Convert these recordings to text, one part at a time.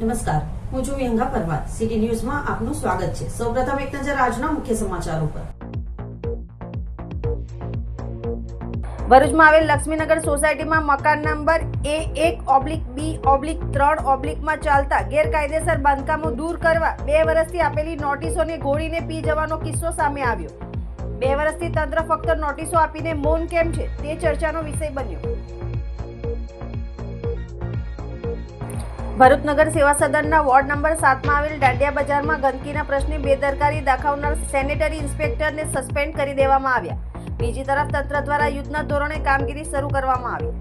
નમસ્કાર. હું છું વ્યંગા પરમાર. સિટી ન્યૂઝમાં આપનું સ્વાગત છે. સૌપ્રથમ એક નજર આજના મુખ્ય સમાચારો પર. ભરૂચમાં આવેલ લક્ષ્મીનગર સોસાયટીમાં મકાન નંબર એ એક ઓબ્લિક બી ઓબ્લિક ત્રણ ઓબ્લિકમાં ચાલતા ગેરકાયદેસર બાંધકામો દૂર કરવા બે વર્ષથી આપેલી નોટિસોને ગોળીને પી જવાનો કિસ્સો સામે આવ્યો. બે વર્ષથી તંત્ર ફક્ત નોટિસો આપીને મૌન કેમ છે તે ચર્ચાનો વિષય બન્યો. ભરૂચ નગર સેવા સદનના વોર્ડ નંબર સાતમાં આવેલ દાંડિયા બજારમાં ગંદકીના પ્રશ્ને બેદરકારી દાખવનાર સેનેટરી ઇન્સ્પેક્ટરને સસ્પેન્ડ કરી દેવામાં આવ્યા. બીજી તરફ તંત્ર દ્વારા યુદ્ધના ધોરણે કામગીરી શરૂ કરવામાં આવી.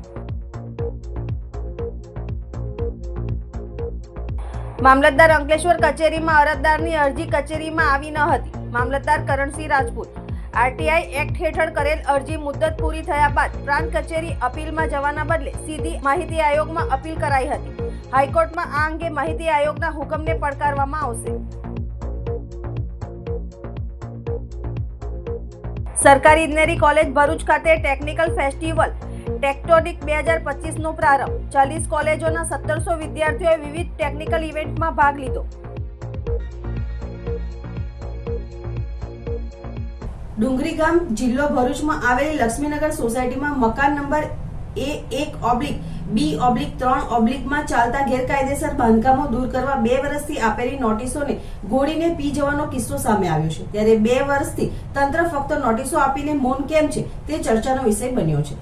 મામલતદાર અંકલેશ્વર કચેરીમાં અરજદારની અરજી કચેરીમાં આવી ન હતી. મામલતદાર કરણસિંહ રાજપૂત, આરટીઆઈ એક્ટ હેઠળ કરેલ અરજી મુદત પૂરી થયા બાદ પ્રાંત કચેરી અપીલમાં જવાના બદલે સીધી માહિતી આયોગમાં અપીલ કરાઈ હતી. હાઈકોર્ટમાં આ અંગે માહિતી આયોગના હુકમને પડકારવામાં આવશે. સરકારી ઇજનેરી કોલેજ ભરૂચ ખાતે ટેકનિકલ ફેસ્ટિવલ, ટેક્ટોનિક બે હજાર પચીસનો પ્રારંભ. ચાલીસ કોલેજોના સત્તરસો વિદ્યાર્થીઓએ વિવિધ ટેકનિકલ ઇવેન્ટમાં ભાગ લીધો. ડુંગરી ગામ જિલ્લો ભરૂચમાં આવેલી લક્ષ્મીનગર સોસાયટીમાં મકાન નંબર એ એક ઓબ્લિક, બી ઓબ્લિક, ત્રણ ઓબ્લિકમાં ચાલતા ગેરકાયદેસર બાંધકામો દૂર કરવા બે વર્ષથી આપેલી નોટિસોને ગોળીને પી જવાનો કિસ્સો સામે આવ્યો છે. ત્યારે બે વર્ષથી તંત્ર ફક્ત નોટિસો આપીને મૌન કેમ છે તે ચર્ચાનો વિષય બન્યો છે.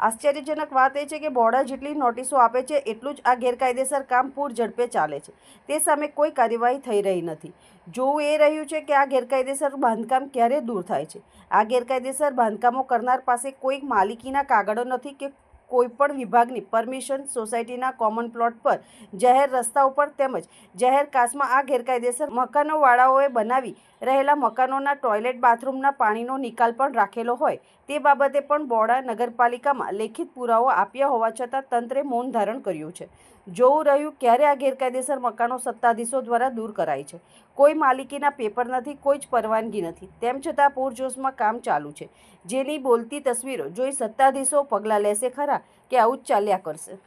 આશ્ચર્યજનક વાત એ છે કે બોર્ડર જેટલી નોટિસો આપે છે, એટલું જ આ ગેરકાયદેસર કામ પૂર ઝડપે ચાલે છે. તે સામે કોઈ કાર્યવાહી થઈ રહી નથી. જોવું એ રહ્યું છે કે આ ગેરકાયદેસર બાંધકામ ક્યારે દૂર થાય છે. આ ગેરકાયદેસર બાંધકામો કરનાર પાસે કોઈ માલિકીના કાગળો નથી કે કોઈ પણ વિભાગની પરમિશન સોસાયટીના કોમન પ્લોટ પર, જાહેર રસ્તા ઉપર તેમજ જાહેર કાસમાં આ ગેરકાયદેસર મકાનોવાળાઓએ બનાવી રહેલા મકાનોના ટોયલેટ, બાથરૂમના પાણીનો નિકાલ પણ રાખેલો હોય. તે બાબતે પણ બોડા નગરપાલિકામાં લેખિત પુરાવો આપ્યા હોવા છતાં તંત્રે મૌન ધારણ કર્યું છે. જોવું રહ્યું ક્યારે આ ગેરકાયદેસર મકાનો સત્તાધીશો દ્વારા દૂર કરાય છે? કોઈ માલિકીના પેપર નથી, કોઈ જ પરવાનગી નથી. તેમ છતાં પૂરજોશમાં કામ ચાલુ છે. જેની બોલતી તસવીરો જોઈ સત્તાધીશો પગલાં લેશે ખરા કે આવું જ ચાલ્યા કરશે?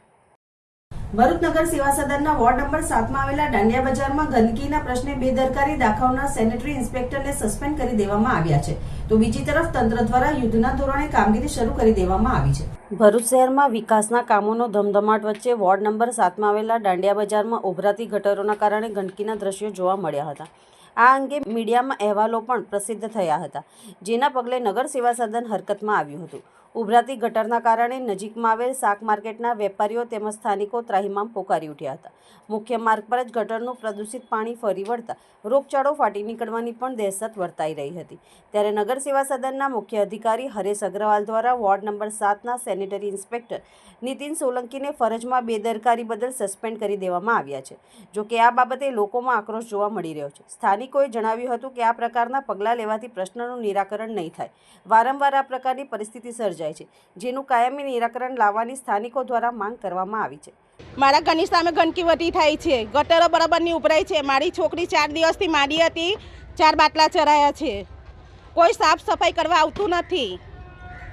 ભરૂચ નગર સેવા સદનના વોર્ડ નંબર સાતમાં આવેલા દાંડિયા બજારમાં ગંદકીના પ્રશ્ને બેદરકારી દાખવનાર સેનેટરી ઇન્સ્પેક્ટરને સસ્પેન્ડ કરી દેવામાં આવ્યા છે. તો બીજી તરફ તંત્ર દ્વારા યુદ્ધના ધોરણે કામગીરી શરૂ કરી દેવામાં આવી છે. ભરૂચ શહેરમાં વિકાસના કામોનો ધમધમાટ વચ્ચે વોર્ડ નંબર સાતમાં આવેલા દાંડિયા બજારમાં ઉભરાતી ગટરોના કારણે ગંદકીના દ્રશ્યો જોવા મળ્યા હતા. આ અંગે મીડિયામાં અહેવાલો પણ પ્રસિદ્ધ થયા હતા, જેના પગલે નગર સેવા સદન હરકતમાં આવ્યું હતું. ઉભરાતી ગટરના કારણે નજીકમાં આવેલ શાક માર્કેટના વેપારીઓ તેમજ સ્થાનિકો ત્રાહિમામ પોકારી ઉઠ્યા હતા. મુખ્ય માર્ગ પર જ ગટરનું પ્રદૂષિત પાણી ફરી વળતા રોગચાળો ફાટી નીકળવાની પણ દહેશત વર્તાઈ રહી હતી. ત્યારે નગર સેવા સદનના મુખ્ય અધિકારી હરેશ અગ્રવાલ દ્વારા વોર્ડ નંબર સાતના સેનેટરી ઇન્સ્પેક્ટર નીતિન સોલંકીને ફરજમાં બેદરકારી બદલ સસ્પેન્ડ કરી દેવામાં આવ્યા છે. જોકે આ બાબતે લોકોમાં આક્રોશ જોવા મળી રહ્યો છે. સ્થાનિકોએ જણાવ્યું હતું કે આ પ્રકારના પગલાં લેવાથી પ્રશ્નનું નિરાકરણ નહીં થાય. વારંવાર આ પ્રકારની પરિસ્થિતિ સર્જાય છે, જેનું કાયમી નિરાકરણ લાવવાની સ્થાનિકો દ્વારા માંગ કરવામાં આવી છે. મારા ઘરની સામે ગંદકી વધી થાય છે. ગટરો બરાબરની ઉભરાય છે. મારી છોકરી ચાર દિવસથી માડી હતી. ચાર બાટલા ચરાયા છે. કોઈ સાફ સફાઈ કરવા આવતું નથી.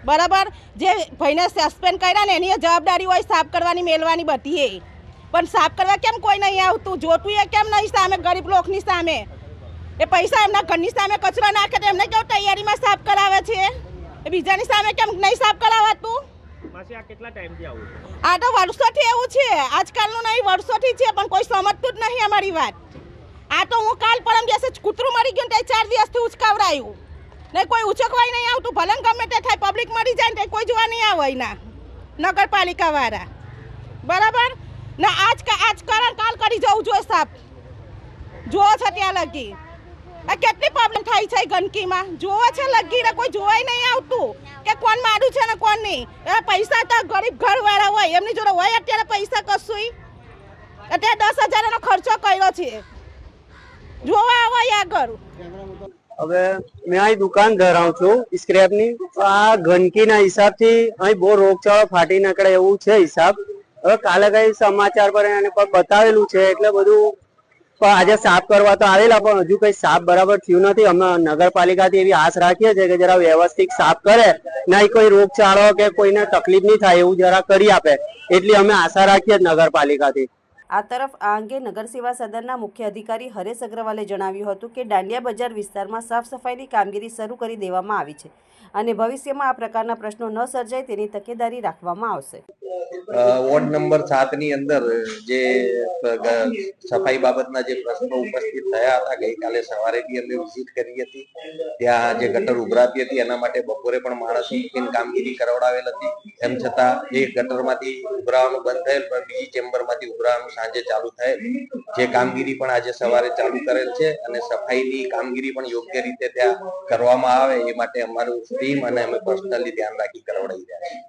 બરાબર? જે ભાઈને સસ્પેન્ડ કર્યા ને એની જવાબદારી હોય સાફ કરવાની, મેળવાની બધી એ પણ સાફ કરવા કેમ કોઈ નહીં આવતું? જોતું એ કેમ નહીં સામે? ગરીબ લોકની સામે. એ પૈસા એમના ઘરની સામે કચરો નાખે તો એમને કેવું તૈયારીમાં સાફ કરાવે છે? બીજાની સામે કેમ નહીં સાફ કરાવાતું માસી આ કેટલા ટાઈમથી આવું આ તો વર્ષોથી એવું છે. આજકાલનું નહીં વર્ષોથી છે પણ કોઈ સમજતું જ નહીં અમારી વાત. આ તો હું કાલ પરમ દિવસે કૂતરું મરી ગયું ને તે ચાર દિવસથી ઉચકાવરાયું. ને કોઈ ઉચકવાય નહીં આવતું. ભલે ગમે તે થાય પબ્લિક મરી જાય ને કોઈ જોવા નહીં આવે એના. નગરપાલિકા વાળા બરાબર? ને આજ આજ કારણ કાલ કરી જવું જોઈએ સાફ જુઓ છો ત્યાં લગી. કેટલી પ્રોબ્લેમ થાય છે ગંદકીમાં? જોવા છે લગીને કોઈ જોવાય નહીં આવતું. કે કોણ મારું છે ને કોણ નહીં? પૈસા તો ગરીબ ઘરવાળા હોય, એમની જોડે હોય અત્યારે પૈસા કશું અત્યારે દસ હજારનો ખર્ચો કર્યો છે. જોવા આવાય આગળ. હવે મેં અહીં દુકાન ધરાવું છું સ્ક્રેપની આ ગંદકીના હિસાબથી અહીં બહુ રોગચાળો ફાટી નીકળે એવું છે હિસાબ. હવે કાલે કઈ સમાચાર પર એને બતાવેલું છે એટલે બધું પણ આજે સાફ કરવા તો આવેલા, પણ હજુ કઈ સાફ બરાબર થયું નથી. અમે નગરપાલિકાથી એવી આશ રાખીએ છીએ કે જરા વ્યવસ્થિત સાફ કરે. નહીં કોઈ રોગચાળો કે કોઈને તકલીફ નહીં થાય, એવું જરા કરી આપે. એટલી અમે આશા રાખીએ નગરપાલિકા નગરપાલિકાથી. આ તરફ આ અંગે નગરસેવા સદનના મુખ્ય અધિકારી હરેશ અગ્રવાલે જણાવ્યું હતું કે દાંડિયા બજાર વિસ્તારમાં સાફ સફાઈની કામગીરી શરૂ કરી દેવામાં આવી છે અને ભવિષ્યમાં આ પ્રકારના પ્રશ્નો ન સર્જાય તેની તકેદારી રાખવામાં આવશે. વોર્ડ નંબર સાતની અંદર જે સફાઈ બાબતના જે પ્રશ્નો ઉપસ્થિત થયા હતા, ગઈકાલે સવારે બી અમે વિઝિટ કરી હતી. ત્યાં જે ગટર ઉભરાતી હતી, એના માટે બપોરે પણ માણસ મૂકીને કામગીરી કરાવડાવેલ હતી. તેમ છતાં એ ગટરમાંથી ઉભરાવાનું બંધ થયેલ, પણ બીજી ચેમ્બરમાંથી ઉભરાવાનું સાંજે ચાલુ થયેલ. જે કામગીરી પણ આજે સવારે ચાલુ કરેલ છે અને સફાઈની કામગીરી પણ યોગ્ય રીતે ત્યાં કરવામાં આવે એ માટે અમારું ટીમ અને અમે પર્સનલી ધ્યાન રાખી કરવડાવી રહ્યા છીએ.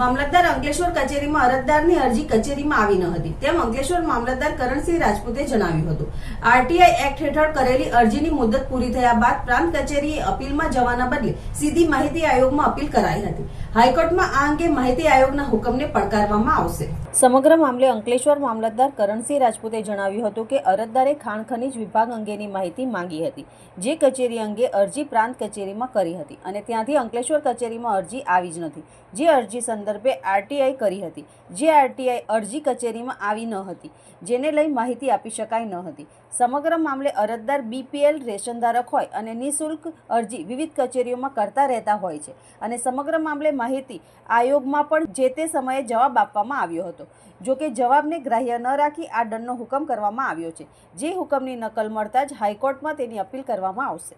મામલતદાર અંકલેશ્વર કચેરીમાં અરજદારની અરજી કચેરીમાં આવી ન હતી. તેમ અંકલેશ્વર મામલતદાર કરણસિંહ રાજપૂતે જણાવ્યું હતું. આરટીઆઈ એક્ટ હેઠળ કરેલી અરજીની મુદત પૂરી થયા બાદ પ્રાંત કચેરીએ અપીલમાં જવાના બદલે સીધી માહિતી આયોગમાં અપીલ કરાઈ હતી. હાઈકોર્ટમાં આ અંગે માહિતી આયોગના હુકમને પડકારવામાં આવશે. સમગ્ર મામલે અંકલેશ્વર મામલતદાર કરણસિંહ રાજપૂતે જણાવ્યું હતું કે અરજદારે ખાણ ખનીજ વિભાગ અંગેની માહિતી માંગી હતી, જે કચેરી અંગે અરજી પ્રાંત કચેરીમાં કરી હતી અને ત્યાંથી અંકલેશ્વર કચેરીમાં અરજી આવી જ નથી, જે અરજી સંદર્ભે આરટીઆઈ કરી હતી, જે આરટીઆઈ અરજી કચેરીમાં આવી ન હતી, જેને લઈ માહિતી આપી શકાય ન હતી. સમગ્ર મામલે અરજદાર બીપીએલ રેશન ધારક હોય અને નિઃશુલ્ક અરજી વિવિધ કચેરીઓમાં કરતા રહેતા હોય છે અને સમગ્ર મામલે માહિતી આયોગમાં પણ જે તે સમયે જવાબ આપવામાં આવ્યો હતો. જો કે જવાબને ગ્રાહ્ય ન રાખી આ દંડનો હુકમ કરવામાં આવ્યો છે. જે હુકમની નકલ મળતા જ હાઈકોર્ટમાં તેની અપીલ કરવામાં આવશે.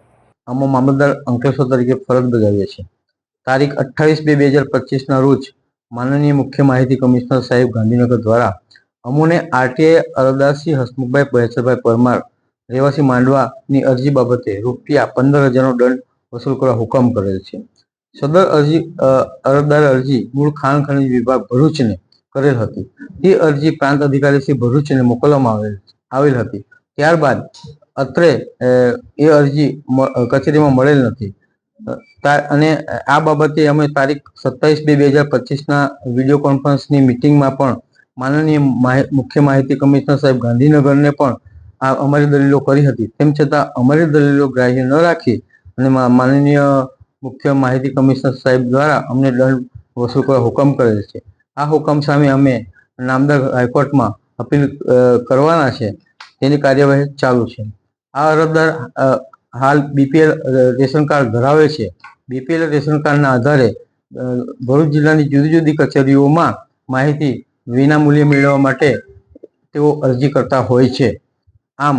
આમાં મામલતદાર અંકલેશ્વર તરીકે ફરજ બજાવીએ છીએ. તારીખ અઠ્ઠાવીસ બે બે હજાર પચીસના રોજ માનનીય મુખ્ય માહિતી કમિશનર સાહેબ ગાંધીનગર દ્વારા અમોને આરટીઆઈ અરદાસી હસમુખભાઈ પહેસરભાઈ પરમાર રહેવાસી માંડવાની અરજી બાબતે રૂપિયા પંદર હજારનો દંડ વસૂલ કરવા હુકમ કરેલ છે. સદર અરજી અરજદાર અરજી મૂળ ખાણ ખનીજ વિભાગ ભરૂચને કરેલ હતી. તે અરજી પ્રાંત અધિકારી શ્રી ભરૂચને મોકલવામાં આવેલ આવેલ હતી. ત્યારબાદ અત્રે એ અરજી કચેરીમાં મળેલ નથી. અને આ બાબતે અમે તારીખ સત્તાવીસ બે બે હજાર પચીસના વીડિયો કોન્ફરન્સની મિટિંગમાં પણ માનનીય મુખ્ય માહિતી કમિશનર સાહેબ ગાંધીનગરને પણ આ અમારી દલીલો કરી હતી. તેમ છતાં અમારી દલીલો ગ્રાહ્ય ન રાખી અને માનનીય મુખ્ય માહિતી કમિશનર સાહેબ દ્વારા અમને દંડ વસૂલ કરવા હુકમ કરેલ છે. આ હુકમ સામે અમે નામદાર હાઈકોર્ટમાં અપીલ કરવાના છે. તેની કાર્યવાહી ચાલુ છે. આ અરજદાર હાલ બીપીએલ રેશન કાર્ડ ધરાવે છે. બીપીએલ રેશન કાર્ડના આધારે ભરૂચ જિલ્લાની જુદી જુદી કચેરીઓમાં માહિતી વિના મૂલ્યે મેળવવા માટે તેઓ અરજી કરતા હોય છે. આમ,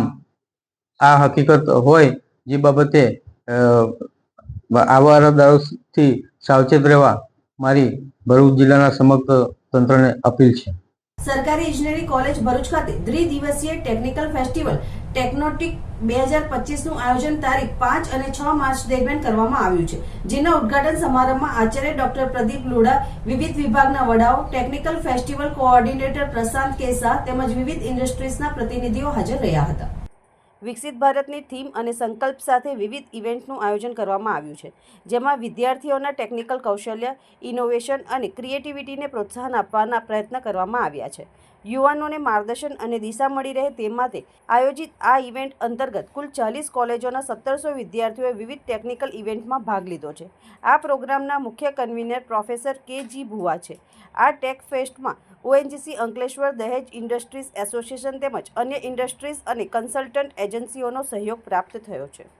આ હકીકત હોય જે બાબતે આવા અરજદારોથી સાવચેત રહેવા મારી ભરૂચ જિલ્લાના સમગ્ર તંત્રને અપીલ છે. સરકારી ઇજનેરી કોલેજ ભરૂચ ખાતે દ્વિદિવસીય ટેકનિકલ ફેસ્ટિવલ ટેકનોટિક બે હજાર પચીસનું આયોજન તારીખ પાંચ અને છ માર્ચ દરમિયાન કરવામાં આવ્યું છે. જેના ઉદઘાટન સમારંભમાં આચાર્ય ડોક્ટર પ્રદીપ લુડા, વિવિધ વિભાગના વડાઓ, technical festival coordinator Prashant Kesa તેમજ વિવિધ ઇન્ડસ્ટ્રીઝના પ્રતિનિધિઓ હાજર રહ્યા હતા. વિકસિત ભારતની થીમ અને સંકલ્પ સાથે વિવિધ ઇવેન્ટનું આયોજન કરવામાં આવ્યું છે, જેમાં વિદ્યાર્થીઓના ટેકનિકલ કૌશલ્ય, ઇનોવેશન અને ક્રિએટિવિટીને પ્રોત્સાહન આપવાના પ્રયત્ન કરવામાં આવ્યા છે. યુવાનોને માર્ગદર્શન અને દિશા મળી રહે તે માટે આયોજિત આ ઇવેન્ટ અંતર્ગત કુલ ચાલીસ કોલેજોના સત્તરસો વિદ્યાર્થીઓએ વિવિધ ટેકનિકલ ઇવેન્ટમાં ભાગ લીધો છે આ પ્રોગ્રામના મુખ્ય કન્વીનર પ્રોફેસર કે જી ભુવા છે આ ટેક ફેસ્ટમાં ઓએનજીસી અંકલેશ્વર દહેજ ઇન્ડસ્ટ્રીઝ એસોસિએશન તેમજ અન્ય ઇન્ડસ્ટ્રીઝ અને કન્સલ્ટન્ટ એજન્સીઓનો સહયોગ પ્રાપ્ત થયો છે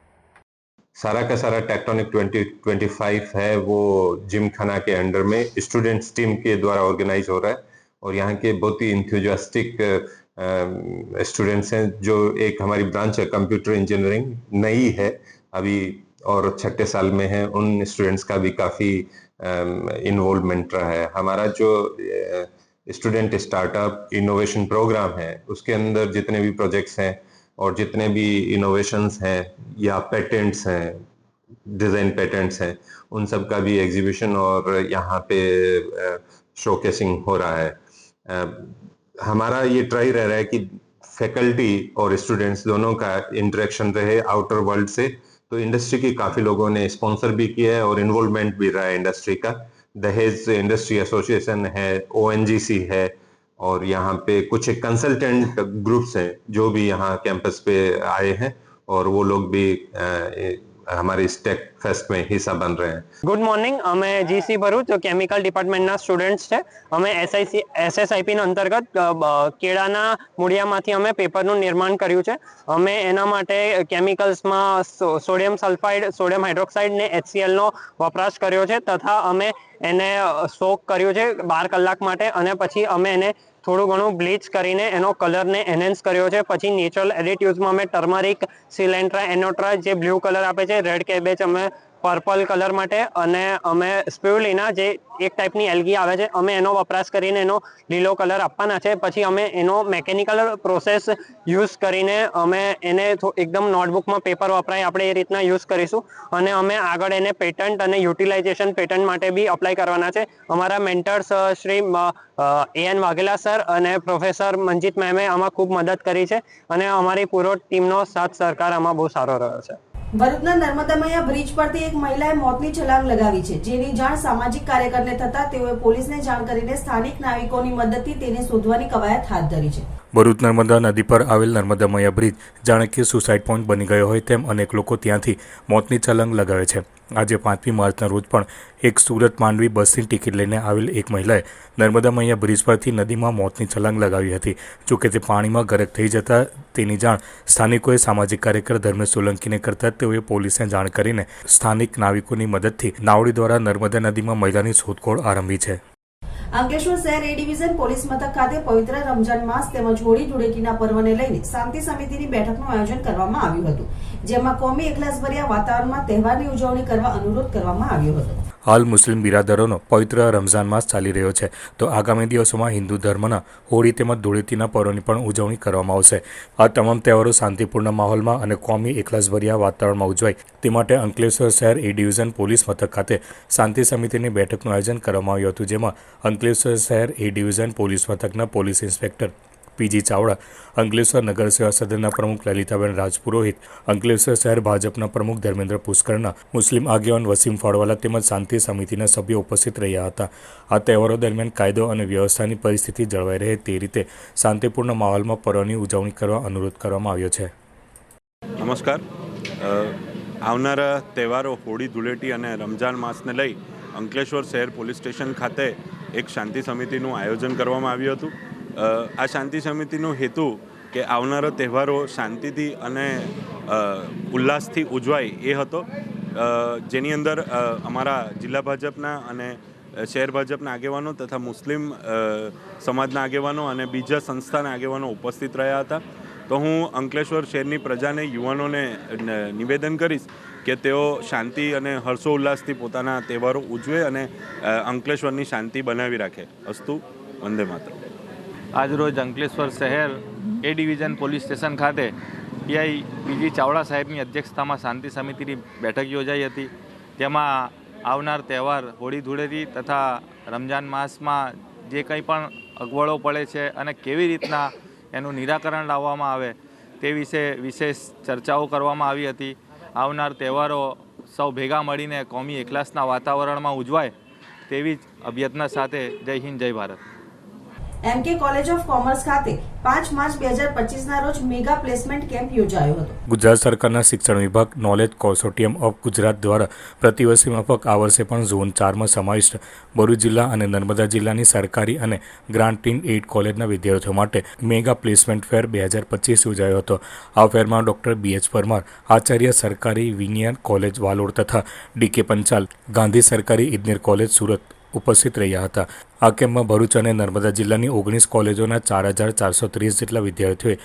सारा का सारा टेक्टोनिक 2025 है वो जिम खाना के अंडर में स्टूडेंट्स टीम के द्वारा ऑर्गेनाइज हो रहा है और यहाँ के बहुत ही इंथ्यूजियास्टिक स्टूडेंट्स हैं, जो एक हमारी ब्रांच है कंप्यूटर इंजीनियरिंग नई है अभी और छठे साल में है। उन स्टूडेंट्स का भी काफ़ी इन्वॉल्वमेंट रहा है। हमारा जो स्टूडेंट स्टार्टअप इनोवेशन प्रोग्राम है, उसके अंदर जितने भी प्रोजेक्ट्स हैं और जितने भी इनोवेशंस हैं या पेटेंट्स हैं डिज़ाइन पेटेंट्स हैं, उन सब का भी एग्जीबिशन और यहाँ पे शोकेसिंग हो रहा है। हमारा ये ट्राई रह रहा है कि फैकल्टी और स्टूडेंट्स दोनों का इंटरेक्शन रहे आउटर वर्ल्ड से। तो इंडस्ट्री की काफ़ी लोगों ने स्पॉन्सर भी किया है और इन्वॉल्वमेंट भी रहा है इंडस्ट्री का। दहेज इंडस्ट्री एसोसिएशन है ओएनजीसी है और यहाँ पे कुछ कंसल्टेंट ग्रुप्स हैं जो भी यहाँ कैंपस पे आए हैं और वो लोग भी हमारे इस टेक फेस्ट में हिस्सा बन रहे हैं ગુડ મોર્નિંગ અમે જીસી ભરૂચ કેમિકલ ડિપાર્ટમેન્ટના સ્ટુડન્ટ્સ છે અમે એસઆઈસી એસએસઆઈપીના અંતર્ગત અ, બ- કેળાના મૂળિયામાંથી અમે પેપરનું નિર્માણ કર્યું છે અમે એના માટે કેમિકલ્સમાં so- sodium sulphide sodium hydroxide ને HCl નો વપરાશ કર્યો છે તથા અમે એને સોક કર્યું છે બાર કલાક માટે અને પછી અમે એને થોડું ઘણું બ્લીચ કરીને એનો કલરને એનહેન્સ કર્યો છે. પછી નેચરલ એડિટિવ્સમાં અમે ટર્મરિક સિલેન્ટ્રા એનોટ્રા જે બ્લુ કલર આપે છે, રેડ કેબેજ અમે પર્પલ કલર માટે અને અમે સ્પ્યુલિના જે એક ટાઈપની એલગી આવે છે, અમે એનો વપરાશ કરીને એનો લીલો કલર આપવાના છે. પછી અમે એનો મેકેનિકલ પ્રોસેસ યુઝ કરીને અમે એને એકદમ નોટબુકમાં પેપર વપરાય, આપણે એ રીતના યુઝ કરીશું. અને અમે આગળ એને પેટન્ટ અને યુટિલાઇઝેશન પેટન્ટ માટે બી અપ્લાય કરવાના છે. અમારા mentors Shri A N Vaghela sir અને પ્રોફેસર મંજીત મેમે આમાં ખૂબ મદદ કરી છે. અને અમારી પૂરો ટીમનો સાથ સહકાર આમાં બહુ સારો રહ્યો છે. ભરૂચના નર્મદામૈયા બ્રિજ પરથી એક મહિલાએ મોતની છલાંગ લગાવી છે. જેની જાણ સામાજિક કાર્યકરને થતા તેઓએ પોલીસને જાણ કરીને સ્થાનિક નાવિકોની મદદથી તેને શોધવાની કવાયત હાથ ધરી છે. ભરૂચ નર્મદા નદી પર આવેલ નર્મદામૈયા બ્રિજ જાણે કે સુસાઇડ પોઈન્ટ બની ગયો હોય તેમ અનેક લોકો ત્યાંથી મોતની છલાંગ લગાવે છે. આજે પાંચમી માર્ચના રોજ પણ એક સુરત માંડવી બસની ટિકિટ લઈને આવેલ એક મહિલાએ નર્મદા મૈયા બ્રિજ પરથી નદીમાં મોતની છલાંગ લગાવી હતી. જોકે તે પાણીમાં ગરક થઈ જતા તેની જાણ સ્થાનિકોએ સામાજિક કાર્યકર ધર્મેશ સોલંકીને કરતા તેઓએ પોલીસને જાણ કરીને સ્થાનિક નાવિકોની મદદથી નાવડી દ્વારા નર્મદા નદીમાં મહિલાની શોધખોળ આરંભી છે. અંકલેશ્વર શહેર એ ડિવિઝન પોલીસ મથક ખાતે પવિત્ર રમજાન માસ તેમજ હોળી ધૂળેટીના પર્વને લઈને શાંતિ સમિતિની બેઠકનું આયોજન કરવામાં આવ્યું હતું, જેમાં કોમી એકલાસભર્યા વાતાવરણમાં તહેવારની ઉજવણી કરવા અનુરોધ કરવામાં આવ્યો હતો. હાલ મુસ્લિમ બિરાદરોનો પવિત્ર રમઝાન માસ ચાલી રહ્યો છે. તો આગામી દિવસોમાં હિન્દુ ધર્મના હોળી તેમજ ધૂળેટીના પર્વની પણ ઉજવણી કરવામાં આવશે. આ તમામ તહેવારો શાંતિપૂર્ણ માહોલમાં અને કોમી એકલાસભર્યા વાતાવરણમાં ઉજવાય. તે માટે અંકલેશ્વર શહેર એ ડિવિઝન પોલીસ મથક ખાતે શાંતિ સમિતિની બેઠકનું આયોજન કરવામાં આવ્યું હતું, જેમાં અંકલેશ્વર શહેર એ ડિવિઝન પોલીસ મથકના police inspector PG Chavda, Ankleshwar નગર સેવા સદનના પ્રમુખ લલિતાબેન રાજપુરોહિત, અંકલેશ્વર શહેર ભાજપના પ્રમુખ ધર્મેન્દ્ર પુષ્કરના, મુસ્લિમ આગેવાન વસીમ ફાળવાલા તેમજ શાંતિ સમિતિના સભ્યો ઉપસ્થિત રહ્યા હતા. આ તહેવારો દરમિયાન કાયદો અને વ્યવસ્થાની પરિસ્થિતિ જળવાઈ રહે તે રીતે શાંતિપૂર્ણ માહોલમાં પર્વની ઉજવણી કરવા અનુરોધ કરવામાં આવ્યો છે. નમસ્કાર. આવનારા તહેવારો હોળી, ધૂળેટી અને રમજાન માસને લઈ અંકલેશ્વર શહેર પોલીસ સ્ટેશન ખાતે એક શાંતિ સમિતિનું આયોજન કરવામાં આવ્યું હતું. આ શાંતિ સમિતિનો હેતુ કે આવનારા તહેવારો શાંતિથી અને ઉલ્લાસથી ઉજવાય એ હતો. જેની અંદર અમારા જિલ્લા ભાજપના અને શહેર ભાજપના આગેવાનો તથા મુસ્લિમ સમાજના આગેવાનો અને બીજા સંસ્થાના આગેવાનો ઉપસ્થિત રહ્યા હતા. તો હું અંકલેશ્વર શહેરની પ્રજાને, યુવાનોને નિવેદન કરીશ કે તેઓ શાંતિ અને હર્ષોલ્લાસથી પોતાના તહેવારો ઉજવે અને અંકલેશ્વરની શાંતિ બનાવી રાખે. અસ્તુ, વંદે માતરમ. આજરોજ અંકલેશ્વર શહેર એ ડિવિઝન પોલીસ સ્ટેશન ખાતે પીઆઈ પીજી ચાવડા સાહેબની અધ્યક્ષતામાં શાંતિ સમિતિની બેઠક યોજાઈ હતી. તેમાં આવનાર તહેવાર હોળી ધૂળેટી તથા રમજાન માસમાં જે કંઈ પણ અગવડો પડે છે અને કેવી રીતના એનું નિરાકરણ લાવવામાં આવે તે વિશે વિશેષ ચર્ચાઓ કરવામાં આવી હતી. આવનાર તહેવારો સૌ ભેગા મળીને કોમી એકલાસના વાતાવરણમાં ઉજવાય તેવી જ અભ્યર્થના સાથે જય હિન્દ, જય ભારત. ગુજરાત સરકારના શિક્ષણ વિભાગ નોલેજ કોન્સોર્ટિયમ ઓફ ગુજરાત દ્વારા પ્રતિવર્ષી માફક આ વર્ષે પણ ઝોન ચારમાં સમાવિષ્ટ ભરૂચ જિલ્લા અને નર્મદા જિલ્લાની સરકારી અને ગ્રાન્ટ ઇન એઇડ કોલેજના વિદ્યાર્થીઓ માટે મેગા પ્લેસમેન્ટ ફેર બે હજાર પચીસ યોજાયો હતો. આ ફેરમાં ડોક્ટર બી એચ પરમાર, આચાર્ય સરકારી વિનિયન કોલેજ વાલોડ તથા ડીકે પંચાલ, ગાંધી સરકારી ઇજનેર કોલેજ સુરત ઉપસ્થિત રહ્યા હતા. આ કેમ્પમાં ભરૂચ અને નર્મદા જિલ્લાની ઓગણીસ કોલેજોના ચાર હજાર ચારસો ત્રીસ જેટલા વિદ્યાર્થીઓએ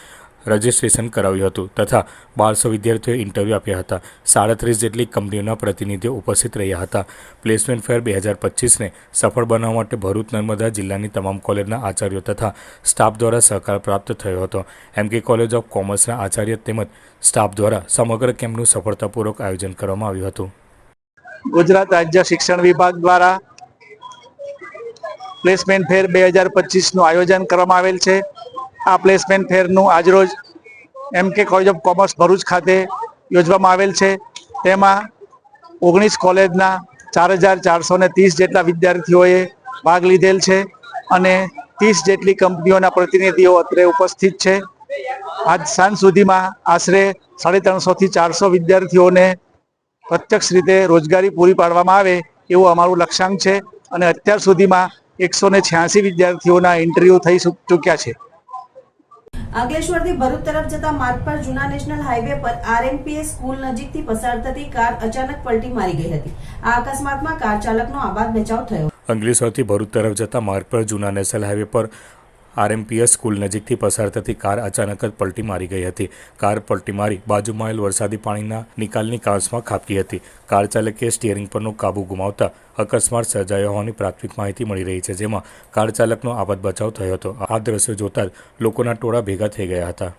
રજીસ્ટ્રેશન કરાવ્યું હતું તથા બારસો વિદ્યાર્થીઓએ ઇન્ટરવ્યૂ આપ્યા હતા. સાડત્રીસ જેટલી કંપનીઓના પ્રતિનિધિઓ ઉપસ્થિત રહ્યા હતા. પ્લેસમેન્ટ ફેર બે હજાર પચીસને સફળ બનાવવા માટે ભરૂચ, નર્મદા જિલ્લાની તમામ કોલેજના આચાર્યો તથા સ્ટાફ દ્વારા સહકાર પ્રાપ્ત થયો હતો. એમ કે કોલેજ ઓફ કોમર્સના આચાર્ય તેમજ સ્ટાફ દ્વારા સમગ્ર કેમ્પનું સફળતાપૂર્વક આયોજન કરવામાં આવ્યું હતું. ગુજરાત રાજ્ય શિક્ષણ વિભાગ દ્વારા પ્લેસમેન્ટ ફેર બે હજાર પચીસનું આયોજન કરવામાં આવેલ છે. આ પ્લેસમેન્ટ ફેરનું આજરોજ એમ કે કોલેજ ઓફ કોમર્સ ભરૂચ ખાતે યોજવામાં આવેલ છે. તેમાં ઓગણીસ કોલેજના ચાર હજાર ચારસો ને ત્રીસ જેટલા વિદ્યાર્થીઓએ ભાગ લીધેલ છે અને ત્રીસ જેટલી કંપનીઓના પ્રતિનિધિઓ અત્રે ઉપસ્થિત છે. આજ સાંજ સુધીમાં આશરે સાડી ત્રણસોથી ચારસો વિદ્યાર્થીઓને પ્રત્યક્ષ રીતે રોજગારી પૂરી પાડવામાં આવે એવું અમારું લક્ષ્યાંક છે અને અત્યાર સુધીમાં એકસો ને છ્યાસી વિદ્યાર્થીઓના ઇન્ટરવ્યુ થઈ ચૂક્યા છે. અંકલેશ્વરથી ભરૂચ તરફ જતા માર્ગ પર જૂના નેશનલ હાઈવે પર આરએનપીએસ સ્કૂલ નજીકથી પસાર થતી કાર અચાનક પલટી મારી ગઈ હતી. આ અકસ્માતમાં કાર ચાલકનો આબાદ બચાવ થયો. અંકલેશ્વરથી ભરૂચ તરફ જતા માર્ગ પર જૂના નેશનલ હાઈવે પર આરએમપીએસ સ્કૂલ નજીકથી પસાર થતી કાર અચાનક જ પલટી મારી ગઈ હતી. કાર પલટી મારી બાજુમાં આવેલ વરસાદી પાણીના નિકાલની કાંસમાં ખાબકી હતી. કાર ચાલકે સ્ટિયરિંગ પરનો કાબુ ગુમાવતા અકસ્માત સર્જાયો હોવાની પ્રાથમિક માહિતી મળી રહી છે, જેમાં કાર ચાલકનો આબાદ બચાવ થયો હતો. આ દ્રશ્યો જોતા જ લોકોના ટોળા ભેગા થઈ ગયા હતા.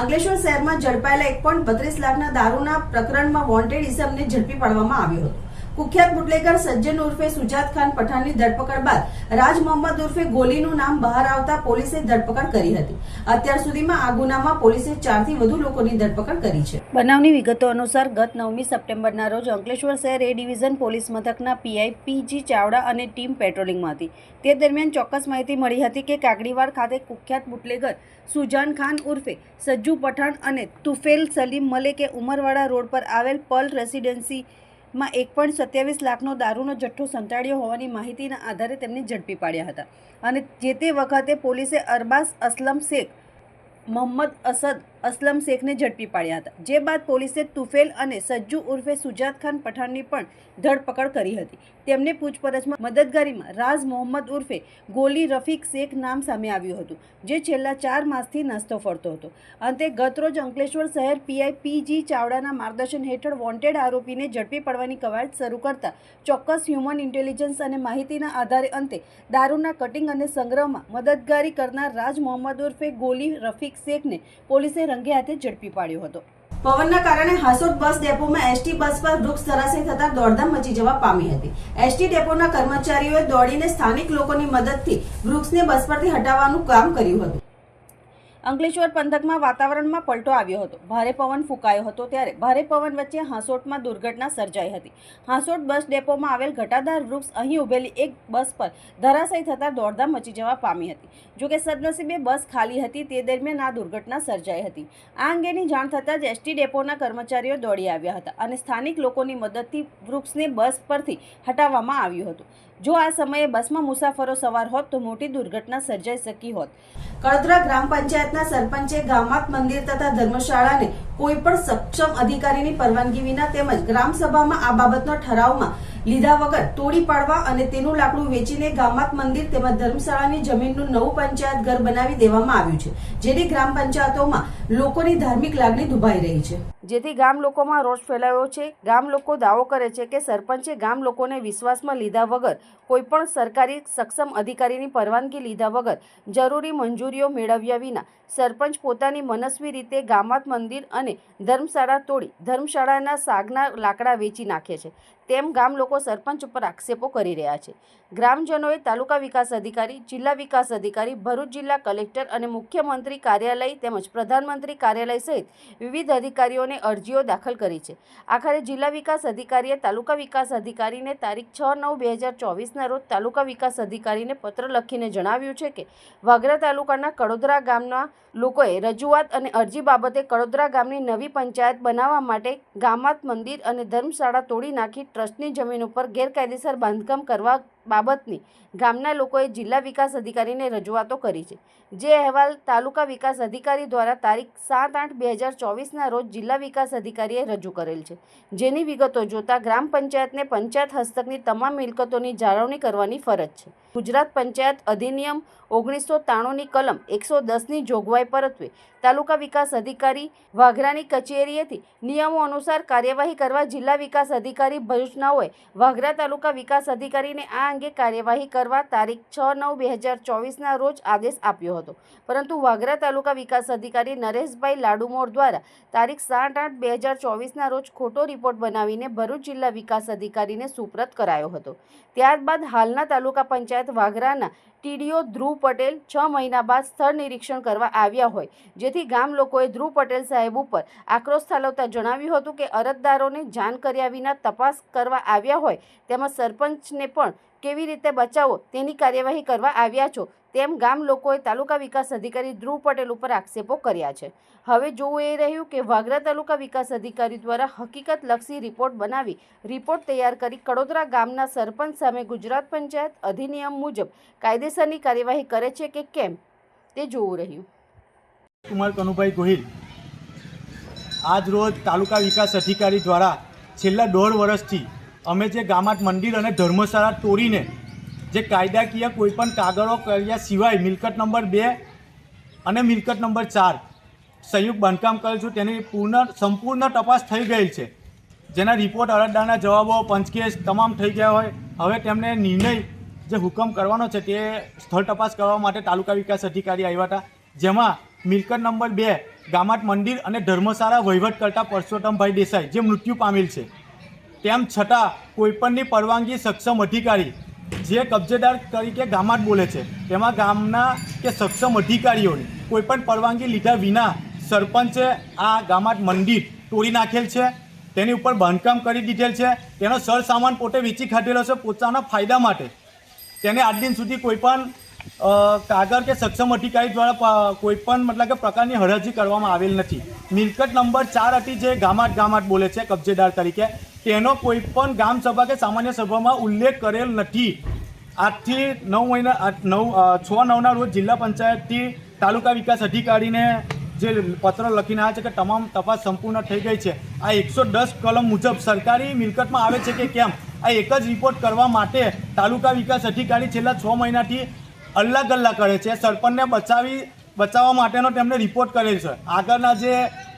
અંકલેશ્વર શહેરમાં ઝડપાયેલા એક પોઈન્ટ બત્રીસ લાખના દારૂના પ્રકરણમાં વોન્ટેડ ઇસમને ઝડપી પાડવામાં આવ્યો હતો. કુખ્યાત બુટલેગર સજ્જન ઉર્ફે સુજાત ખાન પઠાણની ધરપકડ બાદ રાજ મોહમ્મદ ઉર્ફે ગોલીનું નામ બહાર આવતા પોલીસે ધરપકડ કરી હતી. અત્યાર સુધીમાં આ ગુનામાં પોલીસે ચારથી વધુ લોકોની ધરપકડ કરી છે. બનાવની વિગતો અનુસાર ગત નવમી સપ્ટેમ્બરના રોજ અંકલેશ્વર શહેર એ ડિવિઝન પોલીસ મથકના પીઆઈ પીજી ચાવડા અને ટીમ પેટ્રોલિંગમાં હતી. તે દરમિયાન ચોક્કસ માહિતી મળી હતી કે કાગડીવાડ ખાતે કુખ્યાત બુટલેગર સુજાન ખાન ઉર્ફે સજ્જુ પઠાણ અને તુફેલ સલીમ મલેકે ઉમરવાડા રોડ પર આવેલ પર્લ રેસિડેન્સી માં એક પોઈન્ટ સત્યાવીસ લાખનો દારૂનો જથ્થો સંતાડ્યો હોવાની માહિતીના આધારે તેમને ઝડપી પાડ્યા હતા. અને જે તે વખતે પોલીસે અરબાઝ અસલમ શેખ, મોહમ્મદ અસદ અસલમ શેખને ઝડપી પાડ્યા હતા. જે બાદ પોલીસે તુફેલ અને સજ્જુ ઉર્ફે સુજાત ખાન પઠાણની પણ ધરપકડ કરી હતી. તેમને પૂછપરછમાં મદદગારીમાં રાઝ મોહમ્મદ ઉર્ફે ગોલી રફીક શેખ નામ સામે આવ્યું હતું, જે છેલ્લા ચાર માસથી નાસ્તો ફરતો હતો. અંતે ગતરોજ અંકલેશ્વર શહેર પીઆઈ પીજી ચાવડાના માર્ગદર્શન હેઠળ વોન્ટેડ આરોપીને ઝડપી પડવાની કવાયત શરૂ કરતા ચોક્કસ હ્યુમન ઇન્ટેલિજન્સ અને માહિતીના આધારે અંતે દારૂના કટિંગ અને સંગ્રહમાં મદદગારી કરનાર રાજ મોહમ્મદ ઉર્ફે ગોલી રફીક શેખને પોલીસે રંગે હાથે ઝડપી પાડ્યો હતો. પવનના કારણે હાસોદ બસ ડેપોમાં એસટી બસ પર વૃક્ષ ધરાશય થતા દોડધામ મચી જવા પામી હતી. એસટી ડેપોના કર્મચારીઓએ દોડીને સ્થાનિક લોકોની મદદથી વૃક્ષને બસ પરથી હટાવવાનું કામ કર્યું હતું. અંકલેશ્વર પંથકમાં વાતાવરણમાં પલટો આવ્યો હતો. ભારે પવન ફૂંકાયો હતો ત્યારે ભારે પવન વચ્ચે હાંસોટમાં દુર્ઘટના સર્જાઈ હતી. હાંસોટ બસ ડેપોમાં આવેલ ઘટાદાર વૃક્ષ અહીં ઉભેલી એક બસ પર ધરાશય થતાં દોડધામ મચી જવા પામી હતી. જોકે સદનસીબે બસ ખાલી હતી તે દરમિયાન આ દુર્ઘટના સર્જાઈ હતી. આ અંગેની જાણ થતાં જ એસટી ડેપોના કર્મચારીઓ દોડી આવ્યા હતા અને સ્થાનિક લોકોની મદદથી વૃક્ષને બસ પરથી હટાવવામાં આવ્યું હતું. જો આ સમયે બસમાં મુસાફરો સવાર હોત તો મોટી દુર્ઘટના સર્જાઈ શકી હોત. કડોદરા ગ્રામ પંચાયતના સરપંચે ગામાત મંદિર તથા ધર્મશાળાને કોઈ સક્ષમ અધિકારીની પરવાનગી વિના તેમજ ગ્રામસભામાં આ બાબતનો ઠરાવમાં લીધા વગર તોડી પાડવા અને તેનું લાકડું વેચીને ગામાત મંદિર તેમજ ધર્મશાળાની જમીનનું નવું પંચાયત ઘર બનાવી દેવામાં આવ્યું છે, જેથી ગ્રામ પંચાયતોમાં લોકોની ધાર્મિક લાગણી દુભાઈ રહી છે. જેથી ગામ લોકોમાં રોષ ફેલાયો છે. ગામ લોકો દાવો કરે છે કે સરપંચે ગામ લોકોને વિશ્વાસમાં લીધા વગર કોઈપણ સરકારી સક્ષમ અધિકારીની પરવાનગી લીધા વગર જરૂરી મંજૂરીઓ મેળવ્યા વિના સરપંચ પોતાની મનસ્વી રીતે ગામાત મંદિર અને ધર્મશાળા તોડી ધર્મશાળાના સાગના લાકડા વેચી નાખે છે. તેમ ગામ લોકો સરપંચ ઉપર આક્ષેપો કરી રહ્યા છે. ગ્રામજનોએ તાલુકા વિકાસ અધિકારી, જિલ્લા વિકાસ અધિકારી, ભરૂચ જિલ્લા કલેક્ટર અને મુખ્યમંત્રી કાર્યાલય તેમજ પ્રધાનમંત્રી કાર્યાલય સહિત વિવિધ અધિકારીઓને અરજીઓ દાખલ કરી છે. આખરે જિલ્લા વિકાસ અધિકારીએ તાલુકા વિકાસ અધિકારીને તારીખ છ નવ બે હજાર ચોવીસના રોજ તાલુકા વિકાસ અધિકારીને પત્ર લખીને જણાવ્યું છે કે, વાગરા તાલુકાના કડોદરા ગામના લોકોએ રજૂઆત અને અરજી બાબતે કડોદરા ગામની નવી પંચાયત બનાવવા માટે ગામાત મંદિર અને ધર્મશાળા તોડી નાખી, ટ્રસ્ટની જમીન ઉપર ગેરકાયદેસર બાંધકામ કરવા બાબતની. ગામના લોકોએ જિલ્લા વિકાસ અધિકારીને રજૂઆતો કરી છે. જે અહેવાલ તાલુકા વિકાસ અધિકારી દ્વારા તારીખ સાત આઠ બે હજાર ચોવીસના રોજ જિલ્લા વિકાસ અધિકારીએ રજૂ કરેલ છે. જેની વિગતો જોતાં ગ્રામ પંચાયતને પંચાયત હસ્તકની તમામ મિલકતોની જાળવણી કરવાની ફરજ છે. ગુજરાત પંચાયત અધિનિયમ ઓગણીસો ત્રાણુંની કલમ એકસો દસની જોગવાઈ પરત્વે તાલુકા વિકાસ અધિકારી વાઘરાની કચેરીએથી નિયમો અનુસાર કાર્યવાહી કરવા જિલ્લા વિકાસ અધિકારી ભરૂચનાઓએ વાઘરા તાલુકા વિકાસ અધિકારીને આ અંગે કાર્યવાહી કરવા તારીખ છ નવ બે હજાર ચોવીસના રોજ આદેશ આપ્યો હતો. પરંતુ વાઘરા તાલુકા વિકાસ અધિકારી નરેશભાઈ લાડુમોર દ્વારા તારીખ સાત આઠ બે હજાર ચોવીસના રોજ ખોટો રિપોર્ટ બનાવીને ભરૂચ જિલ્લા વિકાસ અધિકારીને સુપ્રત કરાયો હતો. ત્યારબાદ હાલના તાલુકા પંચાયત વાઘરાના ટીડીઓ ધ્રુવ પટેલ છ મહિના બાદ સ્થળ નિરીક્ષણ કરવા આવ્યા હોય. જેથી ગામ લોકોએ ધ્રુવ પટેલ સાહેબ ઉપર આક્રોશ ઠાલવતા જણાવ્યું હતું કે અરજદારોને જાણ કર્યા વિના તપાસ કરવા આવ્યા હોય તેમજ સરપંચને પણ કેવી રીતે બચાવો તેની કાર્યવાહી કરવા આવ્યા છો, તેમ ગામ લોકોએ તાલુકા વિકાસ અધિકારી ધ્રુવ પટેલ ઉપર આક્ષેપો કર્યા છે. હવે જોવું એ રહ્યું કે વાગરા તાલુકા વિકાસ અધિકારી દ્વારા હકીકતલક્ષી રિપોર્ટ બનાવી રિપોર્ટ તૈયાર કરી કડોદરા ગામના સરપંચ સામે ગુજરાત પંચાયત અધિનિયમ મુજબ કાયદેસરની કાર્યવાહી કરે છે કે કેમ, તે જોવું રહ્યું. કુમાર કનુભાઈ ગોહિલ. આજ રોજ તાલુકા વિકાસ અધિકારી દ્વારા છેલ્લા દોઢ વર્ષથી અમે જે ગામાટ મંદિર અને ધર્મશાળા તોડીને જે કાયદાકીય કોઈપણ કાગળો કર્યા સિવાય મિલકત નંબર બે અને મિલકત નંબર ચાર સંયુક્ત બાંધકામ કરેલ છું, તેની પૂર્ણ સંપૂર્ણ તપાસ થઈ ગઈ છે. જેના રિપોર્ટ અરજદારના જવાબો, પંચકેસ તમામ થઈ ગયા હોય. હવે તેમને નિર્ણય જે હુકમ કરવાનો છે, તે સ્થળ તપાસ કરવા માટે તાલુકા વિકાસ અધિકારી આવ્યા હતા. જેમાં મિલકત નંબર બે ગામાટ મંદિર અને ધર્મશાળા વહીવટ કરતા પરસોત્તમભાઈ દેસાઈ, જે મૃત્યુ પામેલ છે. તેમ છતાં કોઈપણની પરવાનગી સક્ષમ અધિકારી જે કબજેદાર તરીકે ગામાટ બોલે છે તેમાં ગામના કે સક્ષમ અધિકારીઓની કોઈપણ પરવાનગી લીધા વિના સરપંચે આ ગામાટ મંદિર તોડી નાખેલ છે તેની ઉપર બાંધકામ કરી દીધેલ છે તેનો સરસામાન પોતે વેચી ખાધેલો છે પોતાના ફાયદા માટે. તેને આજ દિન સુધી કોઈ પણ અ, કાગળ કે સક્ષમ અધિકારી દ્વારા કોઈપણ કોઈ પણ મતલબ કે પ્રકારની હરાજી કરવામાં આવેલ નથી. મિલકત નંબર ચાર હતી જે ગામાટ ગામાટ બોલે છે, કબજેદાર તરીકે, તેનો કોઈ પણ ગામ સભા કે સામાન્ય સભામાં ઉલ્લેખ કરેલ નથી. આજથી નવ મહિના નવ છ નવના રોજ જિલ્લા પંચાયતથી તાલુકા વિકાસ અધિકારીને જે પત્ર લખીને આવ્યા છે કે તમામ તપાસ સંપૂર્ણ થઈ ગઈ છે. આ એકસો દસ કલમ મુજબ સરકારી મિલકતમાં આવે છે કે કેમ? આ એક જ રિપોર્ટ કરવા માટે તાલુકા વિકાસ અધિકારી છેલ્લા છ મહિનાથી અલ્લા ગલ્લા કરે છે. સરપંચને બચાવી, બચાવવા માટેનો તેમને રિપોર્ટ કરેલ છે. આગળના જે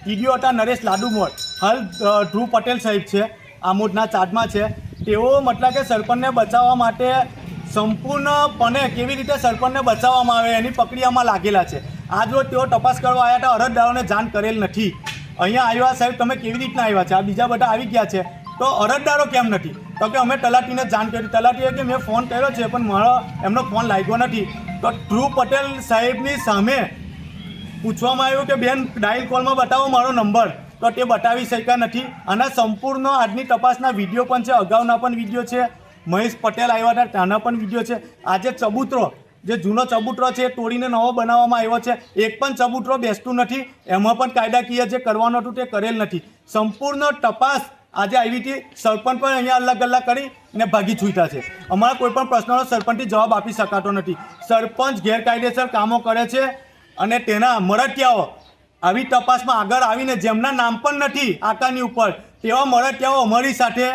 ઈડીઓ હતા નરેશ લાડુમોર, હાલ ધ્રુવ પટેલ સાહેબ છે આમોદના ચાર્જમાં છે. તેઓ મતલબ કે સરપંચને બચાવવા માટે સંપૂર્ણપણે કેવી રીતે સરપંચને બચાવવામાં આવે એની પ્રક્રિયામાં લાગેલા છે. આજ રોજ તેઓ તપાસ કરવા આવ્યા હતા. અરજદારોને જાણ કરેલ નથી. અહીંયા આવ્યા સાહેબ, તમે કેવી રીતના આવ્યા છે? આ બીજા બધા આવી ગયા છે. તો અરજદારો કેમ નથી? તો કે અમે તલાટીને જાણ કરી. તલાટીએ કે મેં ફોન કર્યો છે, પણ મારો એમનો ફોન લાગ્યો નથી. તો ધ્રુવ પટેલ સાહેબની સામે પૂછવામાં આવ્યું કે, બેન, ડાયલ કોલમાં બતાવો મારો નંબર. તો તે બતાવી શક્યા નથી. અને સંપૂર્ણ આજની તપાસના વીડિયો પણ છે, અગાઉના પણ વીડિયો છે. મહેશ પટેલ આવ્યા હતા, ત્યાંના પણ વીડિયો છે. આજે ચબૂતરો, જે જૂનો ચબૂતરો છે, એ તોડીને નવો બનાવવામાં આવ્યો છે. એક પણ ચબૂતરો બેસતું નથી. એમાં પણ કાયદાકીય જે કરવાનું હતું તે કરેલ નથી. સંપૂર્ણ તપાસ આજે આવી હતી સરપંચ પણ અહીંયા અલગ અલગ કરી ને ભાગી છૂટ્યા છે. અમારા કોઈ પણ પ્રશ્નનો સરપંચથી જવાબ આપી શકાતો નથી. સરપંચ ગેરકાયદેસર કામો કરે છે અને તેના મરટિયાઓ આવી તપાસમાં આગળ આવીને જેમના નામ પણ નથી આકાની ઉપર, તેવા મરટિયાઓ અમારી સાથે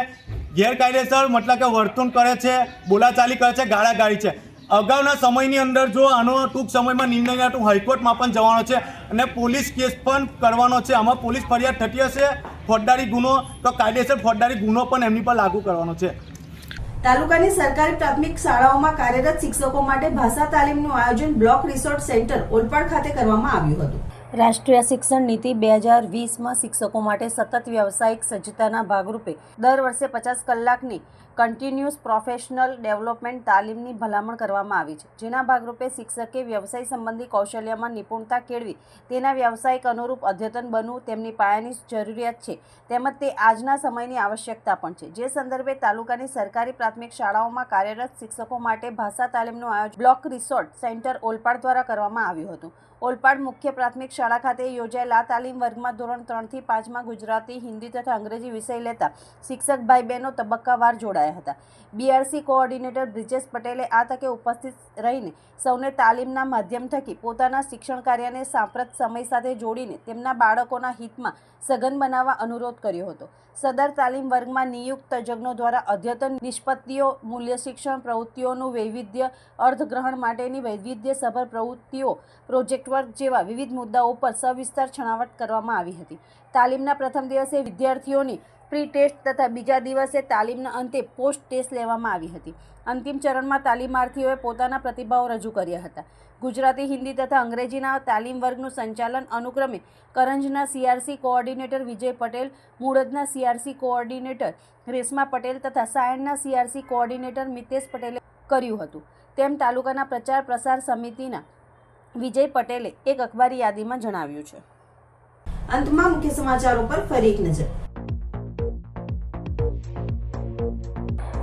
ગેરકાયદેસર મતલબ કે વર્તન કરે છે, બોલાચાલી કરે છે, ગાળાગાળી છે. અગાઉના સમયની અંદર જો આનો ટૂંક સમયમાં નિર્ણય તો હાઈકોર્ટમાં પણ જવાનો છે અને પોલીસ કેસ પણ કરવાનો છે. આમાં પોલીસ ફરિયાદ થતી હશે ફોજદારી ગુનો તો કાયદેસર ફોજદારી ગુનો પણ એમની પર લાગુ કરવાનો છે. તાલુકાની સરકારી પ્રાથમિક શાળાઓમાં કાર્યરત શિક્ષકો માટે ભાષા તાલીમનું આયોજન બ્લોક રિસોર્ટ સેન્ટર ઓલપાડ ખાતે કરવામાં આવ્યું હતું. રાષ્ટ્રીય શિક્ષણ નીતિ બે હજાર વીસમાં શિક્ષકો માટે સતત વ્યવસાયિક સજ્જતાના ભાગરૂપે દર વર્ષે પચાસ કલાકની કન્ટિન્યુઅસ પ્રોફેશનલ ડેવલપમેન્ટ તાલીમની ભલામણ કરવામાં આવી છે. જેના ભાગરૂપે શિક્ષકે વ્યવસાય સંબંધી કૌશલ્યમાં નિપુણતા કેળવી, તેના વ્યવસાયિક અનુરૂપ અદ્યતન બનવું તેમની પાયાની જરૂરિયાત છે. તેમજ તે આજના સમયની આવશ્યકતા પણ છે. જે સંદર્ભે તાલુકાની સરકારી પ્રાથમિક શાળાઓમાં કાર્યરત શિક્ષકો માટે ભાષા તાલીમનું આયોજન બ્લોક રિસોર્ટ સેન્ટર ઓલપાડ દ્વારા કરવામાં આવ્યું હતું. ઓલપાડ મુખ્ય પ્રાથમિક શાળા ખાતે યોજાયેલા તાલીમ વર્ગમાં ધોરણ ત્રણથી પાંચમાં ગુજરાતી, હિન્દી તથા અંગ્રેજી વિષય લેતા શિક્ષક ભાઈ બહેનો તબક્કાવાર જોડાયા હતા. બીઆરસી કોઓર્ડિનેટર બ્રિજેશ પટેલે આ તકે ઉપસ્થિત રહીને સૌને તાલીમના માધ્યમ થકી પોતાના શિક્ષણ કાર્યને સાંપ્રત સમય સાથે જોડીને તેમના બાળકોના હિતમાં સઘન બનાવવા અનુરોધ કર્યો હતો. સદર તાલીમ વર્ગમાં નિયુક્ત તજજ્ઞો દ્વારા અદ્યતન નિષ્પત્તિઓ, મૂલ્ય શિક્ષણ પ્રવૃત્તિઓનું વૈવિધ્ય, અર્થગ્રહણ માટેની વૈવિધ્યસભર પ્રવૃત્તિઓ, પ્રોજેક્ટ વર્ક જેવા વિવિધ મુદ્દાઓ પર સવિસ્તાર છણાવટ કરવામાં આવી હતી. તાલીમના પ્રથમ દિવસે વિદ્યાર્થીઓની પ્રી ટેસ્ટ તથા બીજા દિવસે તાલીમના અંતે પોસ્ટ ટેસ્ટ લેવામાં આવી હતી. અંતિમ ચરણમાં તાલીમાર્થીઓએ પોતાના પ્રતિભાવો રજૂ કર્યા હતા. ગુજરાતી, હિન્દી તથા અંગ્રેજીના તાલીમ વર્ગનું સંચાલન અનુક્રમે કરંજના સીઆરસી કોઓર્ડિનેટર વિજય પટેલ મૂળદના સીઆરસી કોઓર્ડિનેટર રેશમા પટેલ તથા સાયણના સીઆરસી કોઓર્ડિનેટર મિતેશ પટેલે કર્યું હતું. તેમ તાલુકાના પ્રચાર પ્રસાર સમિતિના વિજય પટેલે એક અખબારી યાદીમાં જણાવ્યું છે. અંતમાં મુખ્ય સમાચારો પર ફરી એક નજર.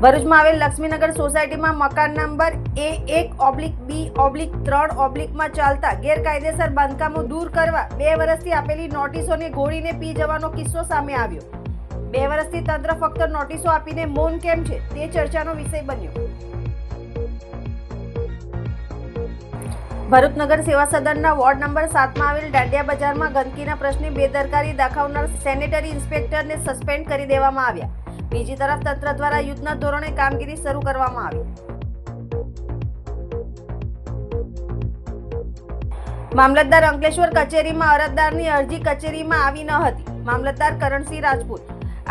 ભરૂચમાં આવેલ લક્ષ્મીનગર સોસાયટીમાં મકાન નંબર એ એક ઓબ્લિક બી ઓબ્લિક ત્રણ ઓબ્લિકમાં ચાલતા ગેરકાયદેસર બાંધકામો દૂર કરવા બે વર્ષથી આપેલી નોટિસોને ગોળીને પી જવાનો કિસ્સો સામે આવ્યો. બે વર્ષથી તંત્ર ફક્ત નોટિસો આપીને મૌન કેમ છે તે ચર્ચાનો વિષય બન્યો. ભરૂચનગર સેવા સદનના વોર્ડ નંબર સાતમાં આવેલ દાંડિયા બજારમાં ગંદકીના પ્રશ્ને બેદરકારી દાખવનાર સેનેટરી ઇન્સ્પેક્ટરને સસ્પેન્ડ કરી દેવામાં આવ્યા. બીજી તરફ તંત્ર દ્વારા યુદ્ધના ધોરણે કામગીરી શરૂ કરવામાં આવી. મામલતદાર અંકલેશ્વર કચેરીમાં અરજદારની અરજી કચેરીમાં આવી ન હતી. મામલતદાર કરણસિંહ રાજપૂત,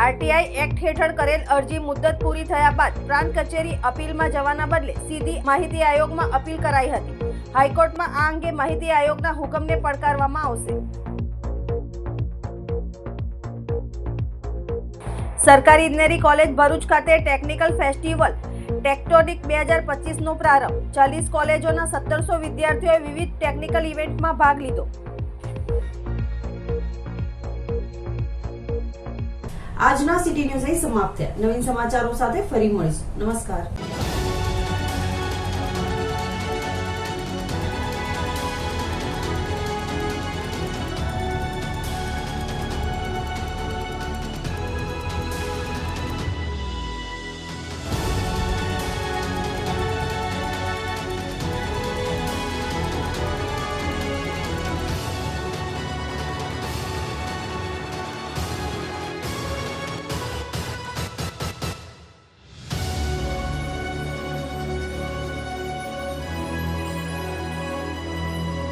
આરટીઆઈ એક્ટ હેઠળ કરેલ અરજી મુદત પૂરી થયા બાદ પ્રાંત કચેરી અપીલમાં જવાના બદલે સીધી માહિતી આયોગમાં અપીલ કરાઈ હતી. હાઈકોર્ટમાં આ અંગે માહિતી આયોગના હુકમને પડકારવામાં આવશે. સરકારી ઇજનેરી કોલેજ ભરૂચ ખાતે ટેકનિકલ ફેસ્ટિવલ ટેક્ટોનિક બે હજાર પચીસનો પ્રારંભ. ચાલીસ કોલેજોના સત્તરસો વિદ્યાર્થીઓએ વિવિધ ટેકનિકલ ઇવેન્ટમાં ભાગ લીધો. આજના સિટી ન્યૂઝ અહીં સમાપ્ત થયા. નવીન સમાચારો સાથે ફરી મળીશું. નમસ્કાર.